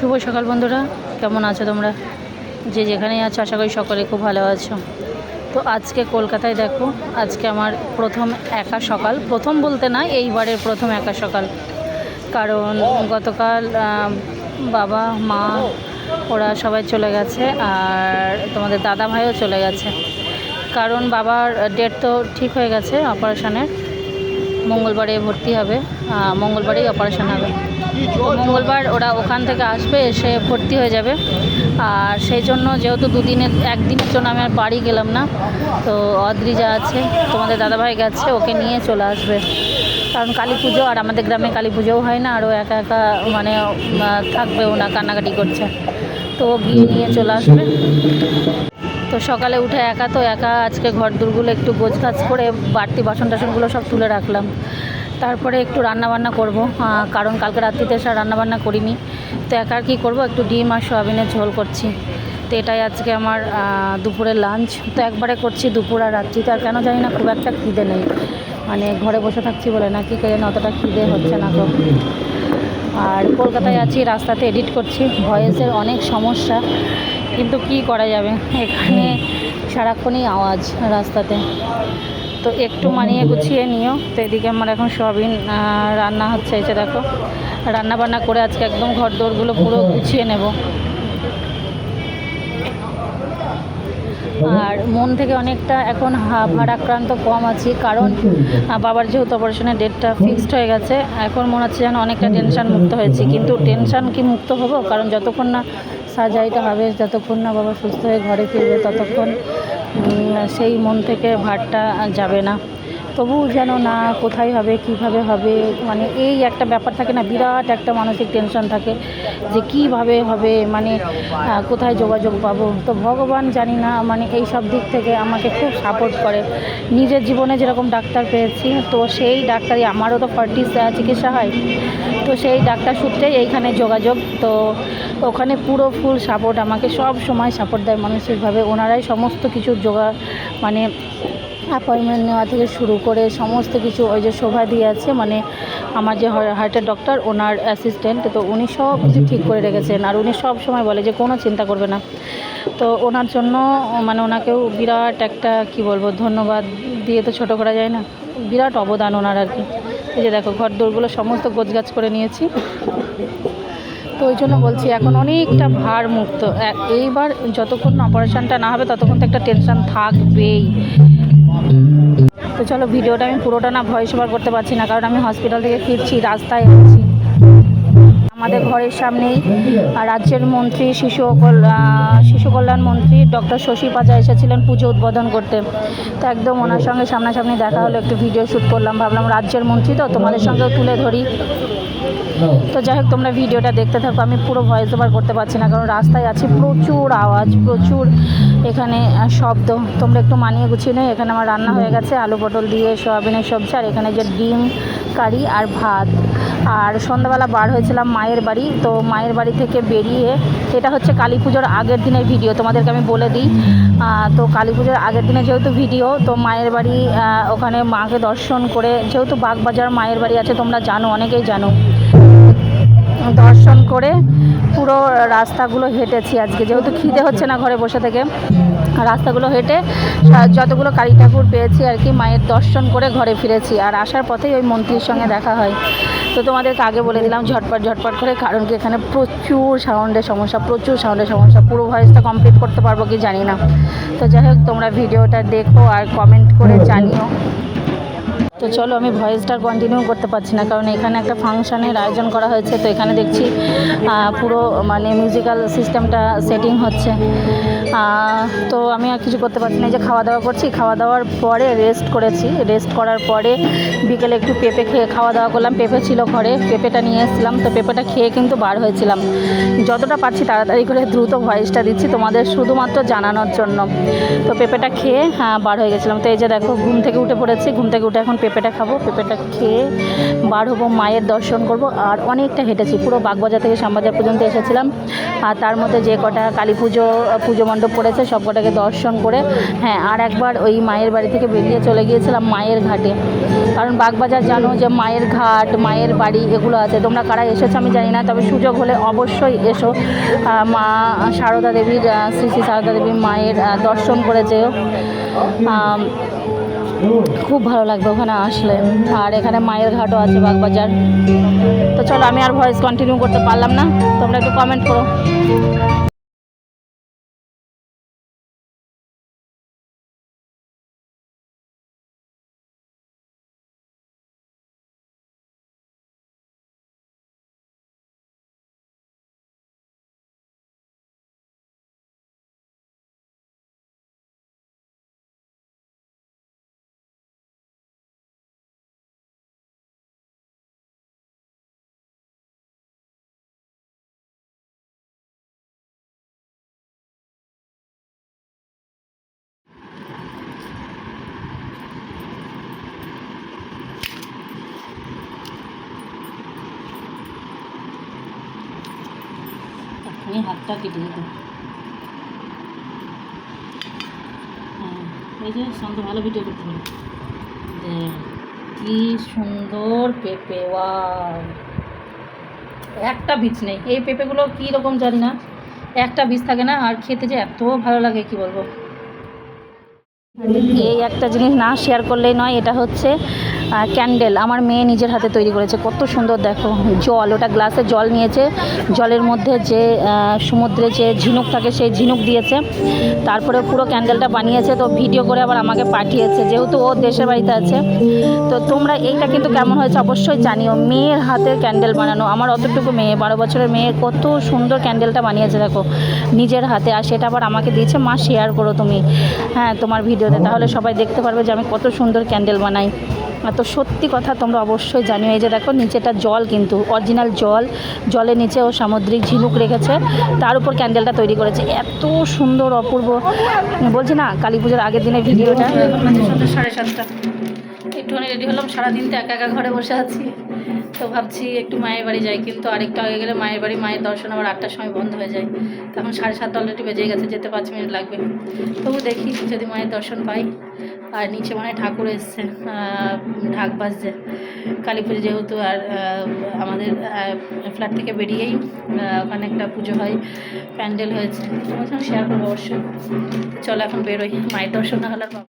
শুভ সকাল বন্ধুরা। কেমন আছো তোমরা? যে যেখানেই আছো, আশা করি সকলে খুব ভালো আছো। তো আজকে কলকাতায় দেখো, আজকে আমার প্রথম একা সকাল। প্রথম বলতে না, এইবারের প্রথম একা সকাল। কারণ গতকাল বাবা, মা, ওরা সবাই চলে গেছে আর তোমাদের দাদা ভাইও চলে গেছে। কারণ বাবার ডেট তো ঠিক হয়ে গেছে অপারেশনের মঙ্গলবারে ভর্তি হবে মঙ্গলবারেই অপারেশন হবে। মঙ্গলবার ওরা ওখান থেকে আসবে এসে ভর্তি হয়ে যাবে। আর সেই জন্য যেহেতু দুদিনের একদিনের জন্য আমি আর বাড়ি গেলাম না তো অদ্রিজা আছে তোমাদের দাদাভাই গেছে ওকে নিয়ে চলে আসবে। কারণ কালী পুজো আর আমাদের গ্রামে কালী পুজোও হয় না আর ও একা একা মানে উম, থাকবেও না কান্নাকাটি করছে। তো ও গিয়ে নিয়ে চলে আসবে। তো সকালে উঠে একা তো একা আজকে ঘর দূরগুলো একটু গোছ গোছগাছ করে বাড়তি বাসন টাসনগুলো সব তুলে রাখলাম। তারপরে একটু রান্নাবান্না করব। কারণ কালকে রাত্রিতে সব রান্না বান্না করিনি। তো একা আর কী করব? একটু ডিম আর সোয়াবিনের ঝোল করছি। তো এটাই আজকে আমার দুপুরের লাঞ্চ তো একবারে করছি দুপুর আর রাত্রিতে আর কেন জানি না, খুব একটা খিদে নেই। মানে ঘরে বসে থাকছি বলে নাকি কে জানি অতটা খিদে হচ্ছে না তো আর কলকাতায় আছি, রাস্তাতে এডিট করছি। ভয়েসের অনেক সমস্যা। কিন্তু কি করা যাবে? এখানে সারাক্ষণই আওয়াজ রাস্তাতে। তো একটু মানিয়ে গুছিয়ে নিও। তো এদিকে আমার এখন সোয়াবিন রান্না হচ্ছে যে দেখো। রান্না বান্না করে আজকে একদম ঘর দোরগুলো পুরো গুছিয়ে নেব। আর মন থেকে অনেকটা এখন ভারাক্রান্ত কম আছি, কারণ বাবার যেহেতু অপারেশনের ডেটটা ফিক্সড হয়ে গেছে, এখন মনে হচ্ছে যেন অনেকটা টেনশান মুক্ত হয়েছি। কিন্তু টেনশন কি মুক্ত হব? কারণ যতক্ষণ না সার্জারিটা হবে, যতক্ষণ না বাবা সুস্থ হয়ে ঘরে ফিরবে ততক্ষণ সেই মন থেকে ভারটা যাবে না। তবু যেন না কোথায় হবে, কীভাবে হবে মানে এই একটা ব্যাপার থাকে না, বিরাট একটা মানসিক টেনশন থাকে যে কীভাবে হবে মানে কোথায় যোগাযোগ পাবো। তো ভগবান জানি না মানে এই সব দিক থেকে আমাকে খুব সাপোর্ট করে। নিজের জীবনে যেরকম ডাক্তার পেয়েছি, তো সেই ডাক্তারই, আমারও তো ফার্টিস চিকিৎসা হয়। তো সেই ডাক্তার সূত্রেই এইখানে যোগাযোগ। তো ওখানে পুরো ফুল সাপোর্ট আমাকে সব সময় সাপোর্ট দেয় মানসিকভাবে। ওনারাই সমস্ত কিছু যোগা মানে অ্যাপয়েন্টমেন্ট নেওয়া থেকে শুরু করে সমস্ত কিছু ওই যে শোভা দিয়ে আছে মানে আমার যে হার্টের ডক্টর ওনার অ্যাসিস্ট্যান্ট তো উনি সব কিছু ঠিক করে রেখেছেন। আর উনি সব সময় বলে যে কোনো চিন্তা করবে না। তো ওনার জন্য মানে ওনাকেও বিরাট একটা, কি বলব, ধন্যবাদ দিয়ে তো ছোটো করা যায় না। বিরাট অবদান ওনার আর কি। এই যে দেখো, ঘর দৌড়গুলো সমস্ত গোছগাছ করে নিয়েছি। তো ওই জন্য বলছি, এখন অনেকটা ভার মুক্ত। এইবার যতক্ষণ অপারেশনটা না হবে, ততক্ষণ তো একটা টেনশন থাকবেই। তো চলো ভিডিওটা আমি পুরোটা না ভয়েস ওভার করতে পারছি না, কারণ আমি হসপিটাল থেকে ফিরছি, রাস্তায় আছি। আমাদের ঘরের সামনেই রাজ্যের মন্ত্রী, শিশু শিশু কল্যাণ মন্ত্রী ডক্টর শশী পাজা এসেছিলেন পুজো উদ্বোধন করতে। তো একদম ওনার সঙ্গে সামনাসামনি দেখা হলো, একটু ভিডিও শ্যুট করলাম, ভাবলাম রাজ্যের মন্ত্রী তো, তোমাদের সঙ্গেও তুলে ধরি। তো যাই হোক, তোমরা ভিডিওটা দেখতে থাকো। আমি পুরো ভয়েস ওভার করতে পারছি না, কারণ রাস্তায় আছে প্রচুর আওয়াজ, প্রচুর এখানে শব্দ। তোমরা একটু মানিয়ে গুছিয়ে নেই এখানে আমার রান্না হয়ে গেছে, আলু পটল দিয়ে, সোয়াবিনের সবজি, আর এখানে যে ডিম কারি আর ভাত। আর সন্ধ্যাবেলা বার হয়েছিলাম মায়ের বাড়ি, তো মায়ের বাড়ি থেকে বেরিয়ে এটা হচ্ছে কালী পুজোর আগের দিনের ভিডিও, তোমাদেরকে আমি বলে দিই। তো কালী পুজোর আগের দিনে যেহেতু ভিডিও, তো মায়ের বাড়ি ওখানে মাকে দর্শন করে, যেহেতু বাগবাজার মায়ের বাড়ি আছে, তোমরা জানো, অনেকেই জানো। দর্শন করে পুরো রাস্তাগুলো হেঁটেছি আজকে। যেহেতু খিদে হচ্ছে না ঘরে বসে থেকে, রাস্তাগুলো হেঁটে যতগুলো কালী ঠাকুর পেয়েছি আর কি, মায়ের দর্শন করে ঘরে ফিরেছি। আর আসার পথেই ওই মন্ত্রীর সঙ্গে দেখা হয়। তো তোমাদেরকে আগে বলে দিলাম, ঝটপট ঝটপট করে, কারণ কি এখানে প্রচুর সাউন্ডের সমস্যা, প্রচুর সাউন্ডের সমস্যা। পুরো ভয়েসটা কমপ্লিট করতে পারব কি জানি না। তো যাই হোক, তোমরা ভিডিওটা দেখো আর কমেন্ট করে জানিও। তো চলো, আমি ভয়েসটা কন্টিনিউ করতে পারছি না, কারণ এখানে একটা ফাংশানের আয়োজন করা হয়েছে, তো এখানে দেখছি পুরো মানে মিউজিক্যাল সিস্টেমটা সেটিং হচ্ছে। তো আমি আর কিছু করতে পারছি না যে খাওয়া দাওয়া করছি খাওয়া দাওয়ার পরে রেস্ট করেছি। রেস্ট করার পরে বিকেলে একটু পেঁপে খেয়ে খাওয়া দাওয়া করলাম, পেঁপে ছিল ঘরে, পেঁপেটা নিয়ে এসেছিলাম, তো পেঁপেটা খেয়ে কিন্তু বার হয়েছিলাম। যতটা পারছি তাড়াতাড়ি করে দ্রুত ভয়েসটা দিচ্ছি, তোমাদের শুধুমাত্র জানানোর জন্য। তো পেঁপেটা খেয়ে হ্যাঁ বার হয়ে গেছিলাম। তো এই যে দেখো, ঘুম থেকে উঠে পড়েছি, ঘুম থেকে উঠে এখন পেঁপে পেঁপেটা খাব পেঁপেটা খেয়ে বার হব মায়ের দর্শন করব। আর অনেকটা হেঁটেছি পুরো বাগবাজার থেকে শ্যামবাজার পর্যন্ত এসেছিলাম। আর তার মধ্যে যে কটা কালী পুজো পুজো মণ্ডপ পড়েছে সব কটাকে দর্শন করে হ্যাঁ আর একবার ওই মায়ের বাড়ি থেকে বেরিয়ে চলে গিয়েছিলাম মায়ের ঘাটে। কারণ বাগবাজার জানো যে মায়ের ঘাট মায়ের বাড়ি এগুলো আছে। তোমরা কারা এসেছ আমি জানি না তবে সুযোগ হলে অবশ্যই এসো। মা সারদা দেবীর শ্রী শ্রী সারদা দেবীর মায়ের দর্শন করে যেও আম, খুব ভালো লাগবে ওখানে আসলে। আর এখানে মায়ের ঘাটও আছে বাগবাজার। তো চলো, আমি আর ভয়েস কন্টিনিউ করতে পারলাম না। তোমরা একটু কমেন্ট করো। এখনই হাতটা কেটে দিত হ্যাঁ এই যে সন্ধ্যা ভালো ভিডিও করতে হবে। কি সুন্দর পেঁপে, ওয়াও। একটা বীজ নেই। এই পেঁপেগুলো কী রকম জানি না। একটা বীজ থাকে না, আর খেতে যে এত ভালো লাগে, কি বলব? এই একটা জিনিস না শেয়ার করলেই নয়, এটা হচ্ছে ক্যান্ডেল আমার মেয়ে নিজের হাতে তৈরি করেছে। কত সুন্দর দেখো, জল, ওটা গ্লাসে জল নিয়েছে। জলের মধ্যে যে সমুদ্রে যে ঝিনুক থাকে, সেই ঝিনুক দিয়েছে। তারপরে পুরো ক্যান্ডেলটা বানিয়েছে। তো ভিডিও করে আবার আমাকে পাঠিয়েছে। যেহেতু ও দেশের বাড়িতে আছে। তো তোমরা এইটা কিন্তু কেমন হয়েছে অবশ্যই জানিও। মেয়ের হাতের ক্যান্ডেল বানানো। আমার অতটুকু মেয়ে, বারো বছরের মেয়ে, কত সুন্দর ক্যান্ডেলটা বানিয়েছে দেখো নিজের হাতে। আর সেটা আবার আমাকে দিয়েছে। মা শেয়ার করো তুমি। হ্যাঁ তোমার ভিডিওতে তাহলে সবাই দেখতে পারবে যে আমি কত সুন্দর ক্যান্ডেল বানাই। তো সত্যি কথা তোমরা অবশ্যই জানিও, এই যে দেখো নিচেটা জল কিন্তু, অরিজিনাল জল। জলের নিচে ও সামুদ্রিক ঝিনুক রেখেছে, তার উপর ক্যান্ডেলটা তৈরি করেছে। এত সুন্দর, অপূর্ব। বলছি না, কালী পুজোর আগের দিনের ভিডিওটা? সাড়ে সাতটা। একটুখানি রেডি হলাম, সারাদিন তো একা একা ঘরে বসে আছি। তো ভাবছি একটু মায়ের বাড়ি যাই, কিন্তু আরেকটু আগে গেলে মায়ের বাড়ি, মায়ের দর্শন আবার আটটার সময় বন্ধ হয়ে যায়। তখন সাড়ে সাতটা অলরেডি বেজে গেছে, যেতে পাঁচ মিনিট লাগবে। তবু দেখি যদি মায়ের দর্শন পাই। আর নিচে মানে ঠাকুর এসছে ঢাক বাজছে। কালী পুজো যেহেতু আর আমাদের ফ্ল্যাট থেকে বেরিয়েই ওখানে একটা পুজো হয়, প্যান্ডেল হয়েছে। তোমার সঙ্গে শেয়ার করব অবশ্যই। চলো এখন বেরোই, মায়ের দর্শন না হলে আর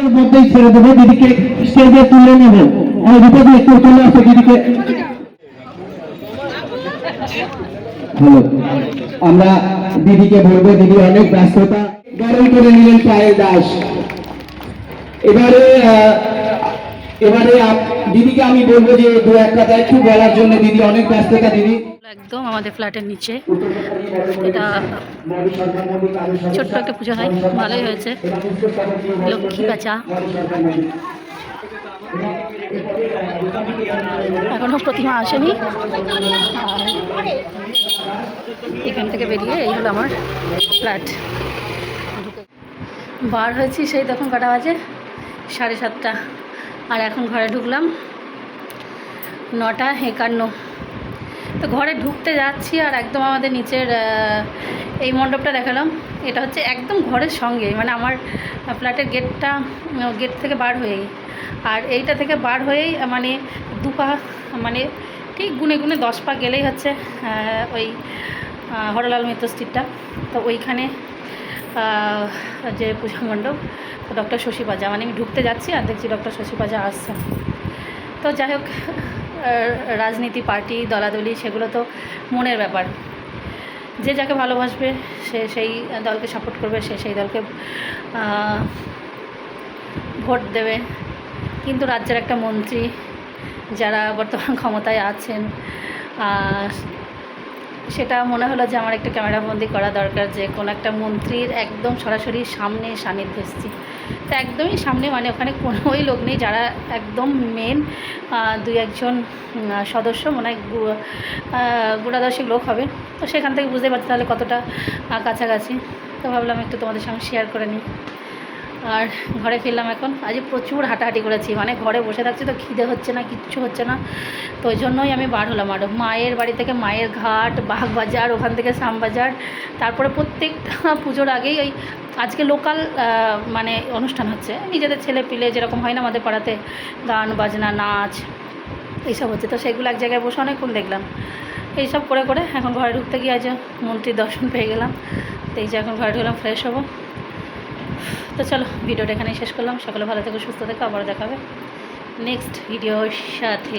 এর মধ্যেই ছেড়ে দেবো দিদিকে স্টেজে তুলে নেব। আমি নিয়ে একটু চলে আসো দিদিকে আমরা দিদিকে বলব, দিদি অনেক ব্যস্ততা। গরম করে নিলেন পায়েল দাস এবারে এবারে দিদিকে আমি বলব যে দু এক কথা একটু বলার জন্য দিদি অনেক ব্যস্ততা দিদি। একদম আমাদের ফ্ল্যাটের নিচে। এটা ছোট্ট একটা পুজো হয় ভালোই হয়েছে। লক্ষ্মী বাচা এখনও প্রতিমা আসেনি। এখান থেকে বেরিয়ে এই হলো আমার ফ্ল্যাট। বার হয়েছি সেই তখন কটা বাজে? সাড়ে সাতটা। আর এখন ঘরে ঢুকলাম। নটা একান্ন। তো ঘরে ঢুকতে যাচ্ছি আর একদম আমাদের নিচের এই মণ্ডপটা দেখালাম। এটা হচ্ছে একদম ঘরের সঙ্গে মানে আমার ফ্ল্যাটের গেটটা গেট থেকে বার হয়েই। আর এইটা থেকে বার হয়েই মানে দু পা মানে ঠিক গুনে গুনে দশ পা গেলেই হচ্ছে ওই হরলাল মিত্র স্ট্রিটটা তো ওইখানে যে পূজা মণ্ডপ তো ডক্টর শশী পাজা। মানে আমি ঢুকতে যাচ্ছি আর দেখছি ডক্টর শশী পাজা আসছে। তো যাই হোক রাজনীতি, পার্টি, দলাদলি, সেগুলো তো মনের ব্যাপার। যে যাকে ভালোবাসবে, সে সেই দলকে সাপোর্ট করবে, সে সেই দলকে ভোট দেবে। কিন্তু রাজ্যের একটা মন্ত্রী যারা বর্তমান ক্ষমতায় আছেন সেটা মনে হলো যে আমার একটা ক্যামেরাবন্দি করা দরকার যে কোনো একটা মন্ত্রীর একদম সরাসরি সামনে সান্নিধ্যে এসেছি। তো একদমই সামনে মানে ওখানে কোনোই লোক নেই যারা একদম মেন দুই একজন সদস্য মনে হয় গু- আহ, লোক হবে। তো সেখান থেকে বুঝতে পারছি তাহলে কতটা কাছাকাছি। তো ভাবলাম একটু তোমাদের সঙ্গে শেয়ার করে নিই। আর ঘরে ফিরলাম এখন। আজ প্রচুর হাঁটাহাঁটি করেছি। মানে ঘরে বসে থাকছি তো খিদে হচ্ছে না, কিচ্ছু হচ্ছে না। তো ওই জন্যই আমি বার হলাম আরও মায়ের বাড়ি থেকে মায়ের ঘাট বাগবাজার ওখান থেকে শ্যামবাজার তারপরে প্রত্যেকটা পুজোর আগেই ওই আজকে লোকাল মানে অনুষ্ঠান হচ্ছে। নিজেদের ছেলে পিলে যেরকম হয় না আমাদের পাড়াতে গান, বাজনা, নাচ, এইসব হচ্ছে। তো সেগুলো এক জায়গায় বসে অনেকক্ষণ দেখলাম। এইসব করে করে এখন ঘরে ঢুকতে গিয়ে আজ মন্ত্রীর দর্শন পেয়ে গেলাম। তো এই যে এখন ঘরে ঢুকলাম ফ্রেশ হব। তো চলো, ভিডিওটা এখানেই শেষ করলাম। সকলে ভালো থেকো, সুস্থ থেকো আবার দেখাবে। নেক্সট ভিডিওর সাথে